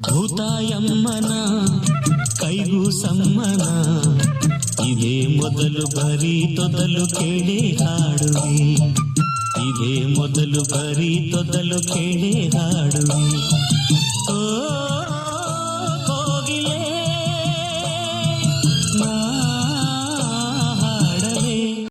ಹಾಡಲೆ ಹಾಡಲೆ ಭೂತಾಯಮ್ಮನ ಕೈಗೂ ಸಮ್ಮನ ಇದೇ ಮೊದಲು ಬರೀ ತೊದಲು ಕೇಳಿ ಹಾಡುವೆ ಇದೇ ಮೊದಲು ಬರೀ ತೊದಲು ಕೇಳಿ ಹಾಡುವೆ ಓ